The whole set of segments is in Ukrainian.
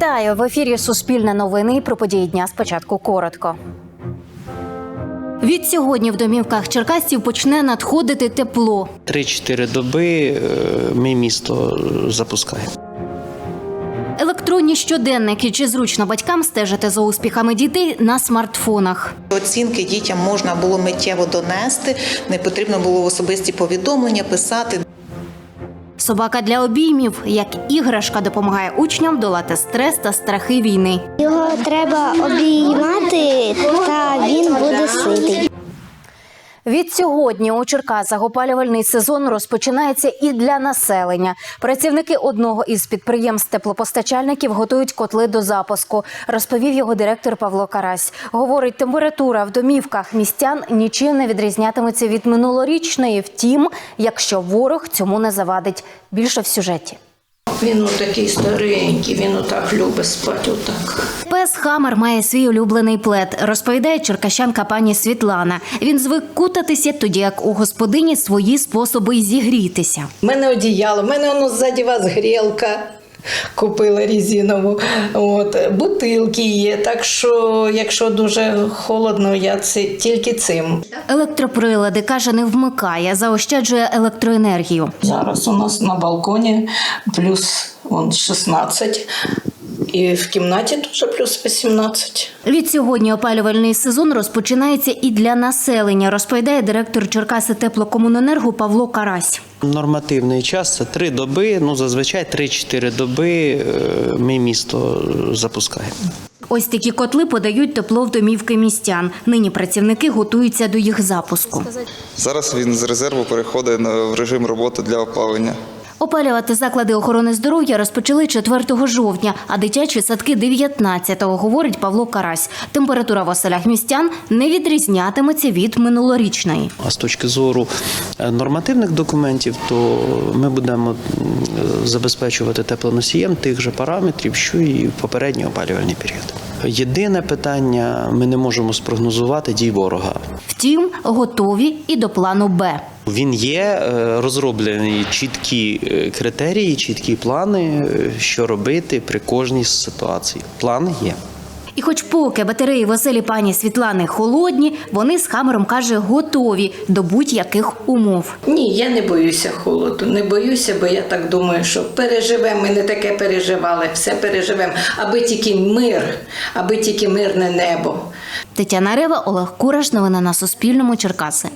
Вітаю в ефірі Суспільне новини. Про події дня спочатку коротко. Від сьогодні в домівках черкасців почне надходити тепло. 3-4 доби е, ми місто запускаємо. Електронні щоденники чи зручно батькам стежити за успіхами дітей на смартфонах. Оцінки дітям можна було миттєво донести, не потрібно було в особисті повідомлення писати. Собака для обіймів, як іграшка, допомагає учням долати стрес та страхи війни. Його треба обіймати, та він буде ситий. Від сьогодні у Черкасах опалювальний сезон розпочинається і для населення. Працівники одного із підприємств теплопостачальників готують котли до запуску. Розповів його директор Павло Карась. Говорить, температура в домівках містян нічим не відрізнятиметься від минулорічної. Втім, якщо ворог цьому не завадить. Більше в сюжеті. Він такий старенький, він отак любить спати отак. Пес Хамер має свій улюблений плед, розповідає черкащанка пані Світлана. Він звик кутатися, тоді як у господині свої способи зігрітися. У мене одіяло, в мене воно ззаді вас грілка. Купила різинову. От, бутилки є. Так що, якщо дуже холодно, я це тільки цим. Електроприлади каже, не вмикає, заощаджує електроенергію. Зараз у нас на балконі плюс он, 16, і в кімнаті теж плюс 18. Від сьогодні опалювальний сезон розпочинається і для населення, розповідає директор Черкаси теплокомуненерго Павло Карась. Нормативний час це 3 доби. Ну зазвичай 3-4 доби е, ми місто запускаємо. Ось такі котли подають тепло в домівки містян. Нині працівники готуються до їх запуску. Зараз він з резерву переходить в режим роботи для опалення. Опалювати заклади охорони здоров'я розпочали 4 жовтня, а дитячі садки 19-го, говорить Павло Карась. Температура в оселях містян не відрізнятиметься від минулорічної. А з точки зору е, нормативних документів, то ми будемо забезпечувати теплоносієм тих же параметрів, що і в попередній опалювальний період. Єдине питання: ми не можемо спрогнозувати дій ворога. Втім, готові і до плану Б. Він є е, розроблені чіткі е, критерії, чіткі плани, е, що робити при кожній ситуації. План є. І хоч поки батареї в оселі пані Світлани холодні, вони з Хамером каже готові до будь-яких умов. Ні, я не боюся холоду. Не боюся, бо я так думаю, що переживемо. Ми не таке переживали, все переживемо. Аби тільки мир, аби тільки мирне небо. Тетяна Рева, Олег Кураш. Новини на Суспільному. Черкаси.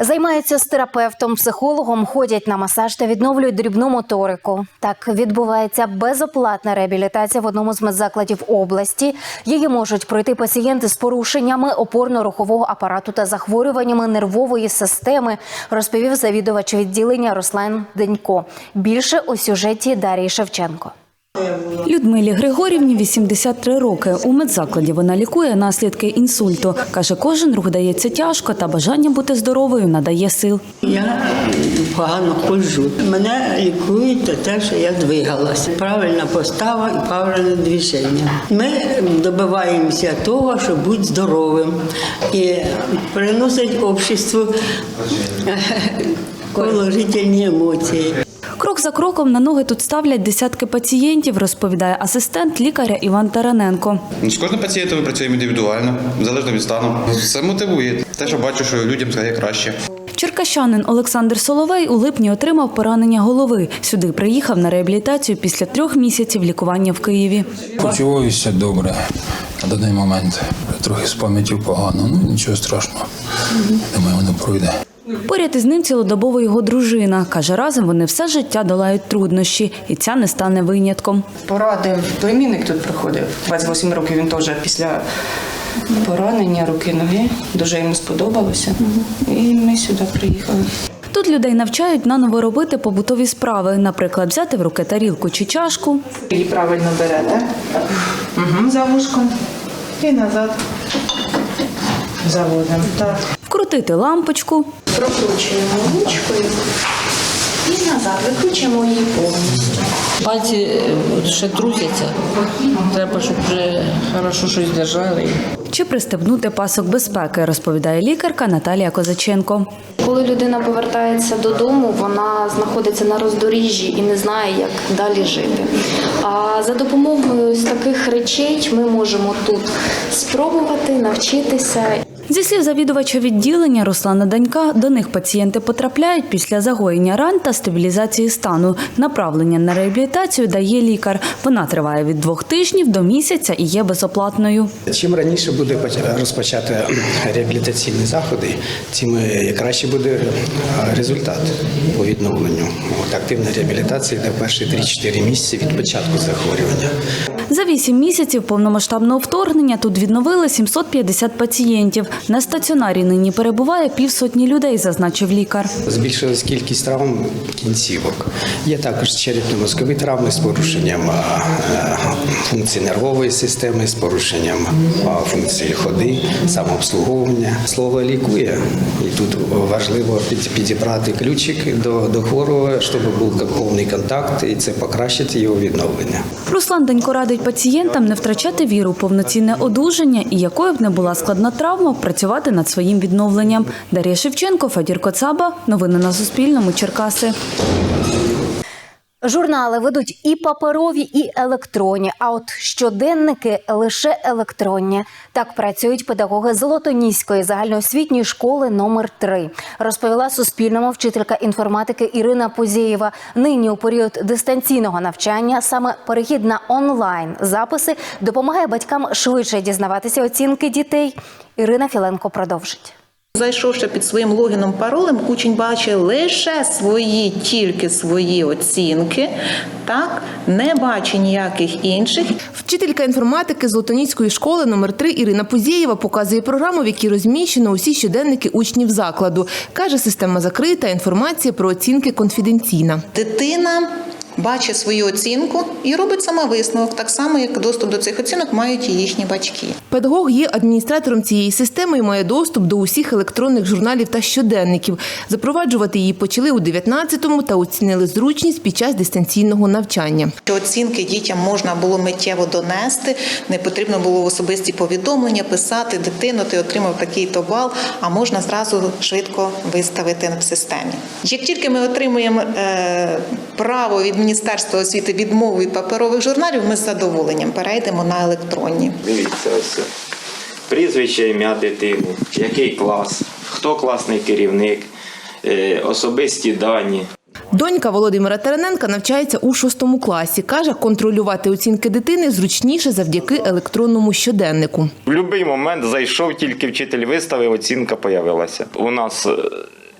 Займаються з терапевтом, психологом, ходять на масаж та відновлюють дрібну моторику. Так відбувається безоплатна реабілітація в одному з медзакладів області. Її можуть пройти пацієнти з порушеннями опорно-рухового апарату та захворюваннями нервової системи, розповів завідувач відділення Руслан Денько. Більше у сюжеті Дарії Шевченко. Людмилі Григорівні 83 роки. У медзакладі вона лікує наслідки інсульту. Каже, кожен рух дається тяжко, та бажання бути здоровою надає сил. Я погано ходжу. Мене лікують за те, що я двигалася. Правильна постава і правильне движення. Ми добиваємося того, щоб бути здоровим і приносить обществу положительні емоції. Крок за кроком на ноги тут ставлять десятки пацієнтів, розповідає асистент лікаря Іван Тараненко. Ну, З кожним пацієнтом ми працюємо індивідуально, залежно від стану. Все мотивує. Те, що бачу, що людям стає краще. Черкащанин Олександр Соловей у липні отримав поранення голови. Сюди приїхав на реабілітацію після трьох місяців лікування в Києві. Почуваюся добре на даний момент. Трохи з пам'яттю погано, ну нічого страшного. Думаю, воно пройде. Поряд із ним цілодобово його дружина. Каже, разом вони все життя долають труднощі, і ця не стане винятком. Порадив, племінник тут приходив. 28 років він теж після поранення руки ноги. Дуже йому сподобалося. І ми сюди приїхали. Тут людей навчають наново робити побутові справи, наприклад, взяти в руки тарілку чи чашку. Її правильно берете угу, за вушком і назад заводимо. Так. Вкрутити лампочку, Прокручуємо ручкою. І назад викручуємо її повністю. Пальці е, ще трусяться. Треба, щоб вже хорошо щось держали. Чи пристебнути пасок безпеки, розповідає лікарка Наталія Козаченко. Коли людина повертається додому, вона знаходиться на роздоріжжі і не знає, як далі жити. А за допомогою ось таких речей ми можемо тут спробувати навчитися. Зі слів завідувача відділення Руслана Данька, до них пацієнти потрапляють після загоєння ран та стабілізації стану. Направлення на реабілітацію дає лікар. Вона триває від двох тижнів до місяця і є безоплатною. Чим раніше буде поч- розпочати реабілітаційні заходи, тим е, краще буде результат по відновленню. От, активна реабілітація йде перші 3-4 місяці від початку захворювання. За вісім місяців повномасштабного вторгнення тут відновили 750 пацієнтів. На стаціонарі нині перебуває півсотні людей, зазначив лікар. Збільшилась кількість травм кінцівок. Є також черепно-мозкові травми з порушенням е, функції нервової системи, з порушенням функції ходи, самообслуговування. Слово лікує, і тут важливо під- підібрати ключик до, до хворого, щоб був повний контакт, і це покращить його відновлення. Руслан Данько радить пацієнтам не втрачати віру в повноцінне одужання і якою б не була складна травма, працювати над своїм відновленням. Дар'я Шевченко, Фадір Коцаба. Новини на Суспільному. Черкаси. Журнали ведуть і паперові, і електронні. А от щоденники лише електронні. Так працюють педагоги Золотоніської загальноосвітньої школи номер 3 Розповіла Суспільному вчителька інформатики Ірина Позєєва. Нині у період дистанційного навчання саме перехід на онлайн записи допомагає батькам швидше дізнаватися оцінки дітей. Ірина Філенко продовжить. Зайшовши під своїм логіном паролем, учень бачить лише свої, тільки свої оцінки, так не бачить ніяких інших. Вчителька інформатики Золотоніцької школи номер 3 Ірина Позєєва показує програму, в якій розміщено усі щоденники учнів закладу. Каже, система закрита, інформація про оцінки конфіденційна. Дитина бачить свою оцінку і робить сама висновок, так само як доступ до цих оцінок мають і їхні батьки. Педагог є адміністратором цієї системи і має доступ до усіх електронних журналів та щоденників. Запроваджувати її почали у 19-му та оцінили зручність під час дистанційного навчання. Оцінки дітям можна було миттєво донести, не потрібно було особисті повідомлення писати дитину, ти отримав такий-то бал, а можна зразу швидко виставити в системі. Як тільки ми отримуємо е, право від Міністерства освіти відмови від паперових журналів, ми з задоволенням перейдемо на електронні. Дивіться ось. Прізвище, ім'я дитини, який клас, хто класний керівник, е, особисті дані. Донька Володимира Тараненка навчається у шостому класі. Каже, контролювати оцінки дитини зручніше завдяки електронному щоденнику. В будь-який момент зайшов, тільки вчитель виставив, оцінка появилася. У нас е,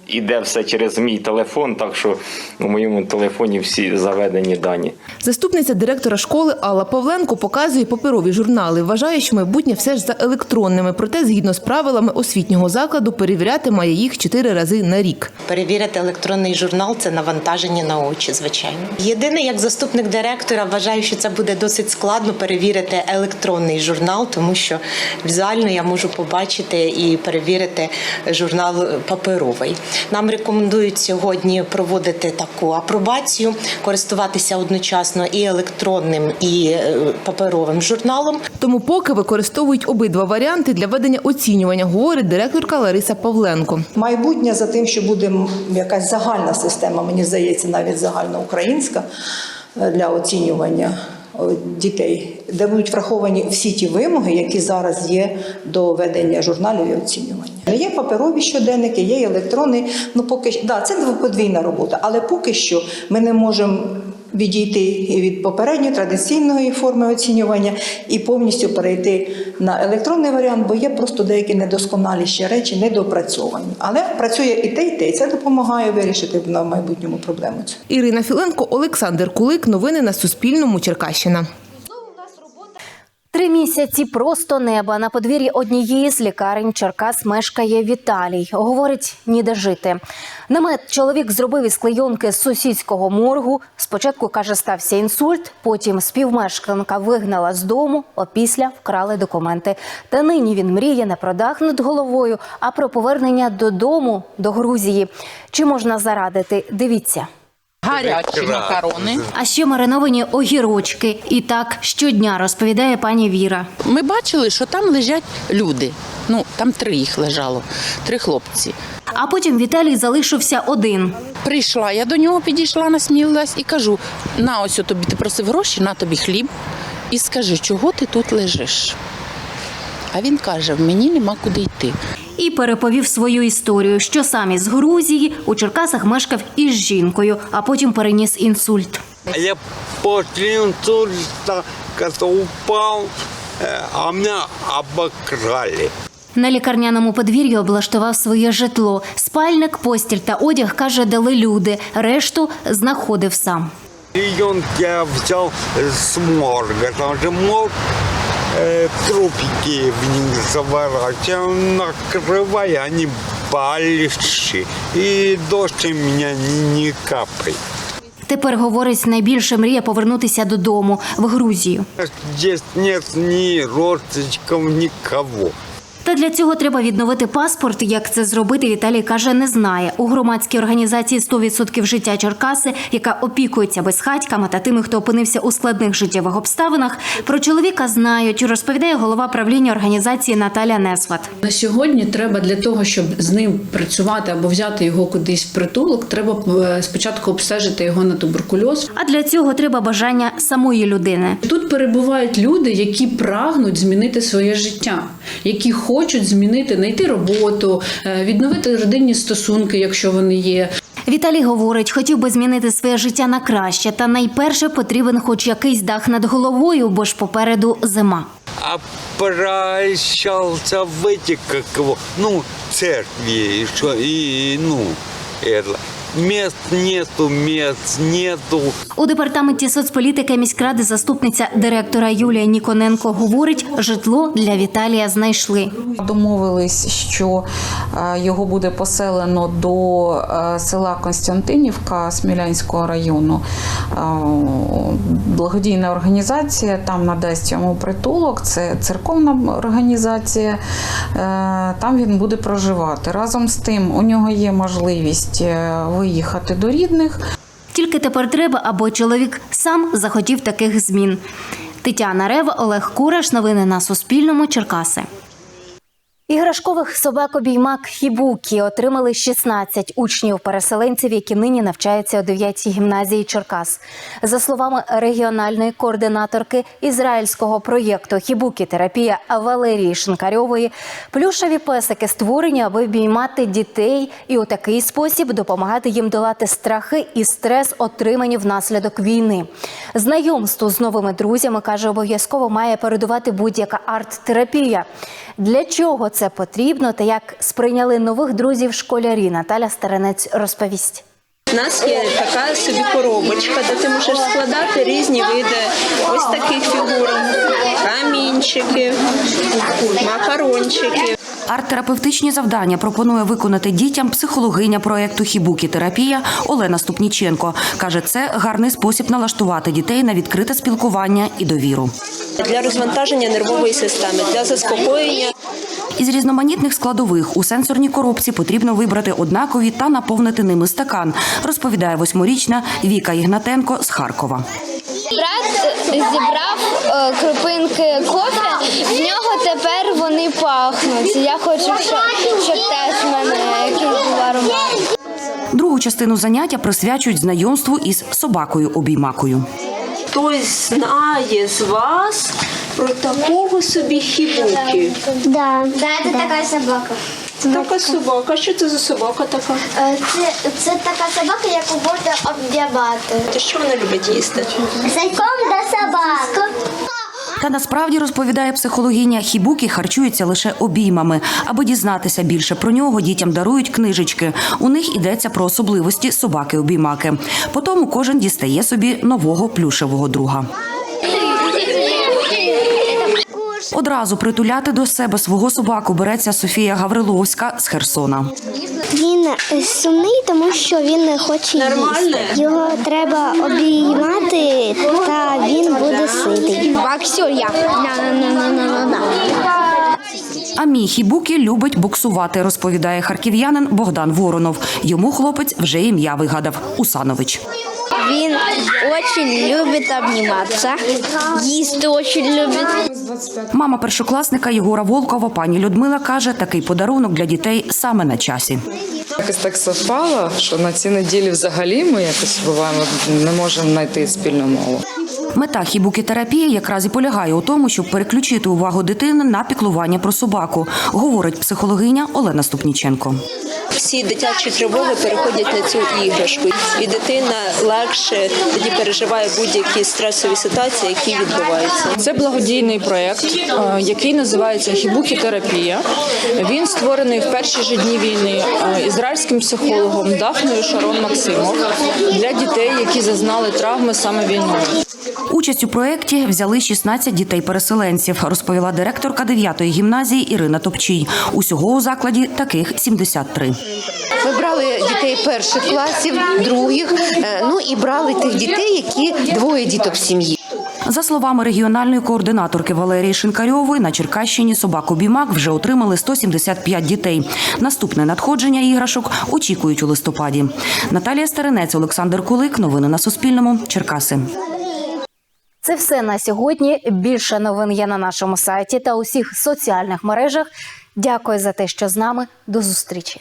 іде все через мій телефон, так що у моєму телефоні всі заведені дані. Заступниця директора школи Алла Павленко показує паперові журнали. Вважає, що майбутнє все ж за електронними. Проте, згідно з правилами освітнього закладу, перевіряти має їх чотири рази на рік. Перевірити електронний журнал це навантаження на очі, звичайно. Єдине, як заступник директора, вважаю, що це буде досить складно перевірити електронний журнал, тому що візуально я можу побачити і перевірити журнал паперовий. Нам рекомендують сьогодні проводити таку апробацію, користуватися одночасно і електронним, і е, паперовим журналом. Тому поки використовують обидва варіанти для ведення оцінювання, говорить директорка Лариса Павленко. Майбутнє за тим, що буде якась загальна система, мені здається, навіть загальноукраїнська е, для оцінювання дітей, де будуть враховані всі ті вимоги, які зараз є до ведення журналів і оцінювання. Є паперові щоденники, є електронні. Ну поки да, це подвійна робота, але поки що ми не можемо. Відійти від попередньої традиційної форми оцінювання і повністю перейти на електронний варіант, бо є просто деякі недосконалі ще речі, недопрацьовані. Але працює і те, і те, це допомагає вирішити на майбутньому проблему. Ірина Філенко, Олександр Кулик. Новини на Суспільному. Черкащина. Три місяці просто неба на подвір'ї однієї з лікарень Черкас мешкає Віталій. Говорить, ніде жити. Намет чоловік зробив із клейонки з сусідського моргу. Спочатку каже, стався інсульт. Потім співмешканка вигнала з дому. Опісля вкрали документи. Та нині він мріє не про дах над головою, а про повернення додому до Грузії. Чи можна зарадити? Дивіться. Гарячі макарони. А ще мариновані огірочки. І так щодня розповідає пані Віра. Ми бачили, що там лежать люди. Ну, там три їх лежало, три хлопці. А потім Віталій залишився один. Прийшла, я до нього підійшла, насмілилась і кажу: на ось тобі ти просив гроші, на тобі хліб. І скажи, чого ти тут лежиш? А він каже: мені нема куди йти. І переповів свою історію, що сам із Грузії у Черкасах мешкав із жінкою, а потім переніс інсульт. Я после инсульта, когда упал, э, а меня обокрали. На лікарняному подвір'ї облаштував своє житло. Спальник, постіль та одяг, каже, дали люди. Решту знаходив сам. Я взял с морга, там же морг, трупики в них заворачиваем, накрывая, они большие. И дождь у меня не, не капает. Тепер говорить, найбільше мріє повернутися додому в Грузію. Здесь нет ни родственников, никого. Та для цього треба відновити паспорт. Як це зробити, Віталій каже, не знає. У громадській організації «100% життя Черкаси, яка опікується безхатьками та тими, хто опинився у складних життєвих обставинах. Про чоловіка знають, розповідає голова правління організації Наталя Несват. На сьогодні треба для того, щоб з ним працювати або взяти його кудись в притулок, треба е, спочатку обстежити його на туберкульоз. А для цього треба бажання самої людини. Тут перебувають люди, які прагнуть змінити своє життя, які хочуть змінити, знайти роботу, е, відновити родинні стосунки, якщо вони є. Віталій говорить, хотів би змінити своє життя на краще, та найперше потрібен хоч якийсь дах над головою, бо ж попереду зима. А прощался в эти, как ну, церкви, что, и, ну, мест нету, мест нету. У департаменті соцполітики міськради заступниця директора Юлія Ніконенко говорить, житло для Віталія знайшли. Домовились, що е, його буде поселено до е, села Константинівка Смілянського району. Е, Благодійна організація там надасть йому притулок. Це церковна організація. Там він буде проживати. Разом з тим, у нього є можливість е, виїхати до рідних. Тільки тепер треба, аби чоловік сам захотів таких змін. Тетяна Рева, Олег Кураш. Новини на Суспільному. Черкаси. Іграшкових собак обіймак Хібукі отримали 16 учнів-переселенців, які нині навчаються у 9-й гімназії Черкас. За словами регіональної координаторки ізраїльського проєкту Хібукі терапія Валерії Шинкарьової, плюшеві песики створені, аби обіймати дітей і у такий спосіб допомагати їм долати страхи і стрес, отримані внаслідок війни. Знайомство з новими друзями каже, обов'язково має передувати будь-яка арт-терапія. Для чого це потрібно та як сприйняли нових друзів школярі? Наталя Старенець розповість. У нас є така собі коробочка, де ти можеш складати різні види ось таких фігур, камінчики, макарончики. Арт-терапевтичні завдання пропонує виконати дітям психологиня проєкту Хібукі терапія Олена Ступніченко. Каже, це гарний спосіб налаштувати дітей на відкрите спілкування і довіру. Для розвантаження нервової системи, для заспокоєння. Із різноманітних складових у сенсорній коробці потрібно вибрати однакові та наповнити ними стакан, розповідає восьмирічна Віка Ігнатенко з Харкова. Брат зібрав е, крупинки кофе, в тепер вони пахнуть. Я хочу, щоб, щоб теж в мене якийсь був аромат. Другу частину заняття присвячують знайомству із собакою-обіймакою. Хтось знає з вас про такого собі хібуки. Да, да, це така собака. Така собака. Що це за собака така? Е, Це, це така собака, яку можна обдягати. Що вона любить їсти? Зайком да собака. Та насправді розповідає психологиня, хібукі харчується лише обіймами. Аби дізнатися більше про нього, дітям дарують книжечки. У них йдеться про особливості собаки-обіймаки. Потім кожен дістає собі нового плюшевого друга. Одразу притуляти до себе свого собаку береться Софія Гавриловська з Херсона. Він сумний, тому що він не хоче їсти. Його треба обіймати, та він буде ситий. Боксер я. А мій хібуки любить буксувати, розповідає харків'янин Богдан Воронов. Йому хлопець вже ім'я вигадав Усанович. Він дуже любить обніматися, їсти дуже любить. Мама першокласника Єгора Волкова, пані Людмила, каже, такий подарунок для дітей саме на часі. Якось так совпало, що на цій неділі взагалі ми якось буваємо, не можемо знайти спільну мову. Мета хібукітерапії якраз і полягає у тому, щоб переключити увагу дитини на піклування про собаку, говорить психологиня Олена Ступніченко. Всі дитячі тривоги переходять на цю іграшку, і дитина легше тоді переживає будь-які стресові ситуації, які відбуваються. Це благодійний проєкт, е, який називається Хібукі-терапія. Він створений в перші ж дні війни е, ізраїльським психологом Дафною Шарон Максимов для дітей, які зазнали травми саме війною. Участь у проєкті взяли 16 дітей-переселенців, розповіла директорка 9-ї гімназії Ірина Топчій. Усього у закладі таких 73. Ми брали дітей перших класів, других, е, ну і брали тих дітей, які двоє діток в сім'ї. За словами регіональної координаторки Валерії Шинкарьової, на Черкащині собаку бімак вже отримали 175 дітей. Наступне надходження іграшок очікують у листопаді. Наталія Старинець, Олександр Кулик. Новини на Суспільному. Черкаси. Це все на сьогодні. Більше новин є на нашому сайті та усіх соціальних мережах. Дякую за те, що з нами. До зустрічі.